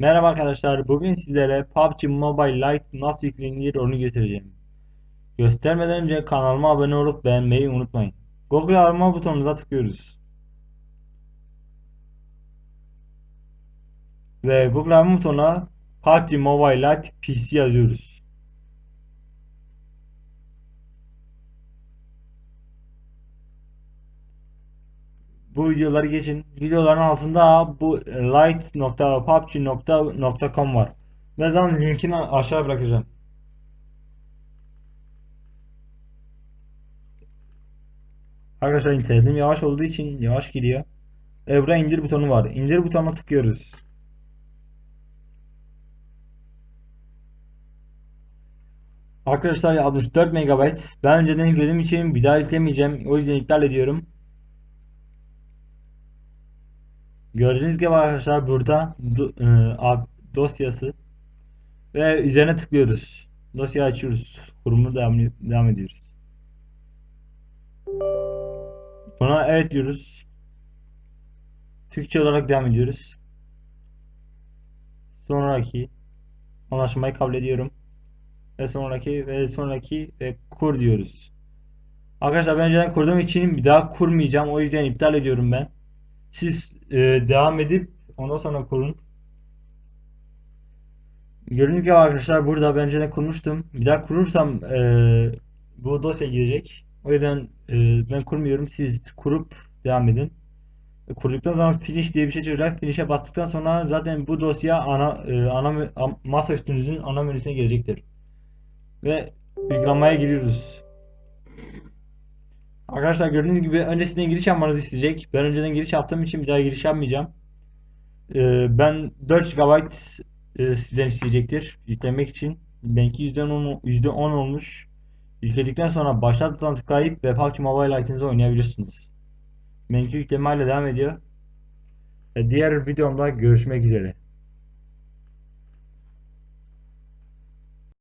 Merhaba arkadaşlar. Bugün sizlere PUBG Mobile Lite nasıl yüklenir onu göstereceğim. Göstermeden önce kanalıma abone olup beğenmeyi unutmayın. Google arama butonuna tıklıyoruz. Ve Google arama butonuna PUBG Mobile Lite PC yazıyoruz. Bu videoları geçin. Videoların altında bu light.pubg.com var. Ve zaten linkini aşağı bırakacağım. Arkadaşlar internetim yavaş olduğu için yavaş gidiyor. Burada indir butonu var. İndir butonuna tıklıyoruz. Arkadaşlar 64 MB. Ben önceden yüklediğim için bir daha yüklemeyeceğim. O yüzden iptal ediyorum. Gördüğünüz gibi arkadaşlar burada do- e, dosyası ve üzerine tıklıyoruz. Dosyayı açıyoruz. Kurumu devam, devam ediyoruz. Buna evet diyoruz. Türkçe olarak devam ediyoruz. Sonraki anlaşmayı kabul ediyorum. Ve sonraki ve sonraki ve kur diyoruz. Arkadaşlar ben önceden kurduğum için bir daha kurmayacağım. O yüzden iptal ediyorum ben. Siz e, devam edip ondan sonra kurun. Gördüğünüz gibi arkadaşlar burada ben önceden kurmuştum. Bir daha kurursam e, bu dosya girecek. O yüzden e, ben kurmuyorum. Siz kurup devam edin. E, Kurduktan sonra finish diye bir şey çıkacak. Finish'e bastıktan sonra zaten bu dosya ana e, ana mü- am- masa üstünüzün ana menüsüne gelecektir. Ve uygulamaya giriyoruz. Arkadaşlar gördüğünüz gibi öncesinden giriş yapmanızı isteyecek. Ben önceden giriş yaptığım için bir daha giriş yapmayacağım. Ee, ben 4 GB e, sizden isteyecektir yüklemek için. Benimki %10, %10 olmuş. Yükledikten sonra başlat butonuna tıklayıp ve PUBG Mobile Lite'ınızı oynayabilirsiniz. Benimki yükleme hala devam ediyor. Ve diğer videomda görüşmek üzere.